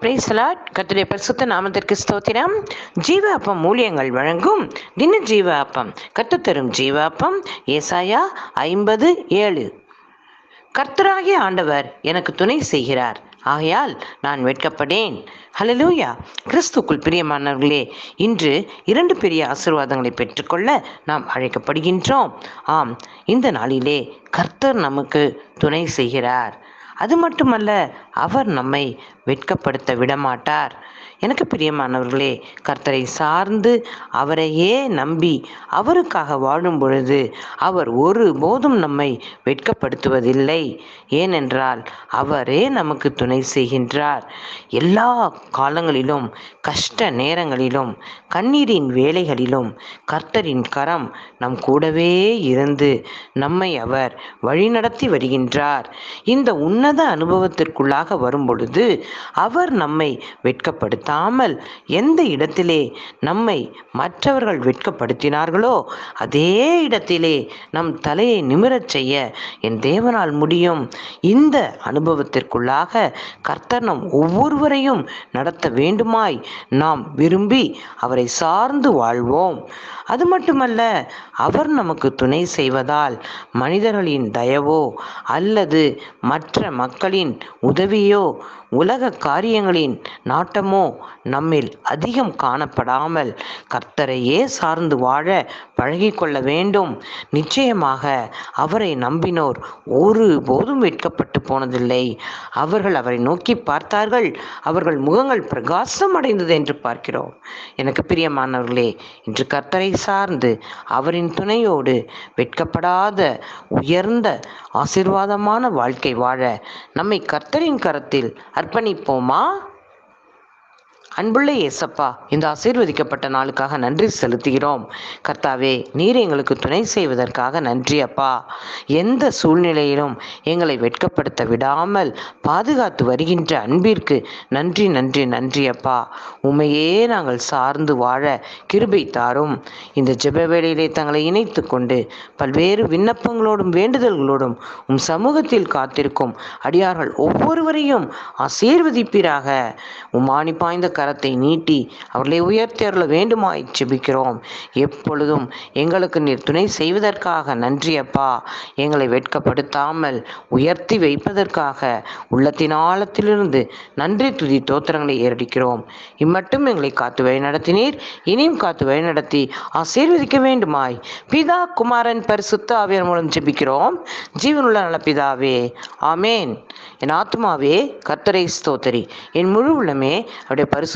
பிரேசலாட் கத்துடைய பரிசுத்த நாமத்திற்கு ஸ்தோத்திரம். ஜீவ அப்பம் மூலியங்கள் வழங்கும் தின ஜீவ அப்பம் கத்து தரும் ஜீவ அப்பம் ஏசாயா ஐம்பது ஏழு. கர்த்தராகிய ஆண்டவர் எனக்கு துணை செய்கிறார். ஆகையால் நான் வெட்கப்படேன். ஹலலூயா கிறிஸ்துக்குள் பிரியமானவர்களே இன்று இரண்டு பெரிய ஆசீர்வாதங்களை பெற்றுக்கொள்ள நாம் அழைக்கப்படுகின்றோம். ஆம் இந்த நாளிலே கர்த்தர் நமக்கு துணை செய்கிறார். அது மட்டுமல்ல அவர் நம்மை வெட்கப்படுத்த விடமாட்டார். எனக்கு பிரியமானவர்களே கர்த்தரை சார்ந்து அவரையே நம்பி அவருக்காக வாழும் பொழுது அவர் ஒரு போதும் நம்மை வெட்கப்படுத்துவதில்லை. ஏனென்றால் அவரே நமக்கு துணை செய்கின்றார். எல்லா காலங்களிலும் கஷ்ட நேரங்களிலும் கண்ணீரின் வேலைகளிலும் கர்த்தரின் கரம் நம் கூடவே இருந்து நம்மை அவர் வழிநடத்தி வருகின்றார். இந்த மனத அனுபவத்திற்குள்ளாக வரும்பொழுது அவர் நம்மை வெட்கப்படுத்தாமல் எந்த இடத்திலே நம்மை மற்றவர்கள் வெட்கப்படுத்தினார்களோ அதே இடத்திலே நம் தலையை நிமிரச் செய்ய என் தேவனால் முடியும். இந்த அனுபவத்திற்குள்ளாக கர்த்தர் நம் ஒவ்வொருவரையும் நடத்த வேண்டுமாய் நாம் விரும்பி அவரை சார்ந்து வாழ்வோம். அது மட்டுமல்ல அவர் நமக்கு துணை செய்வதால் மனிதர்களின் தயவோ அல்லது மற்ற மக்களின் உதவியோ உலக காரியங்களின் நாட்டமோ நம்மில் அதிகம் காணப்படாமல் கர்த்தரையே சார்ந்து வாழ பழகிக்கொள்ள வேண்டும். நிச்சயமாக அவரை நம்பினோர் ஒரு போதும் வெட்கப்பட்டு போனதில்லை. அவர்கள் அவரை நோக்கி பார்த்தார்கள். அவர்கள் முகங்கள் பிரகாசம் அடைந்தது என்று பார்க்கிறோம். எனக்கு பிரியமானவர்களே இன்று கர்த்தரை சார்ந்து அவரின் துணையோடு வெட்கப்படாத உயர்ந்த ஆசிர்வாதமான வாழ்க்கை வாழ நம்மை கர்த்தரின் கரத்தில் அர்ப்பணிப்போமா? அன்புள்ள இயேசப்பா இந்த ஆசீர்வதிக்கப்பட்ட நாளுக்காக நன்றி செலுத்துகிறோம். கர்த்தாவே நீர் எங்களுக்கு துணை செய்வதற்காக நன்றி அப்பா. எந்த சூழ்நிலையிலும் எங்களை வெட்கப்படுத்த விடாமல் பாதுகாத்து வருகின்ற அன்பிற்கு நன்றி நன்றி நன்றி அப்பா. உண்மையே நாங்கள் சார்ந்து வாழ கிருபை தாரும். இந்த ஜெப வேளையிலே தங்களை இணைத்து கொண்டு பல்வேறு விண்ணப்பங்களோடும் வேண்டுதல்களோடும் உம் சமூகத்தில் காத்திருக்கும் அடியார்கள் ஒவ்வொருவரையும் ஆசீர்வதிப்பீராக. உமானி பாய்ந்த கரத்தை நீட்டி அவர்களை உயர்த்தி அருள வேண்டுமாய் ஜெபிக்கிறோம். எப்பொழுதும் எங்களுக்கு நீர் துணை செய்வதற்காக நன்றி அப்பா. எங்களை வெட்கப்படுத்தாமல் உயர்த்தி வைப்பதற்காக உள்ளத்தின் ஆழத்திலிருந்து நன்றி துதி தோத்திரங்களை ஏறடிக்கிறோம். இம்மட்டும் எங்களை காத்து வழி நடத்தினீர். இனியும் காத்து வழி நடத்தி ஆசீர்வதிக்க வேண்டுமாய். பிதா குமாரன் பரிசுத்த ஆவியர் மூலம் ஜெபிக்கிறோம். ஜீவனுள்ள நல்ல பிதாவே ஆமேன். என் ஆத்மாவே கர்த்தரை ஸ்தோத்தரி. என் முழு உள்ளமே அவருடைய பரிசு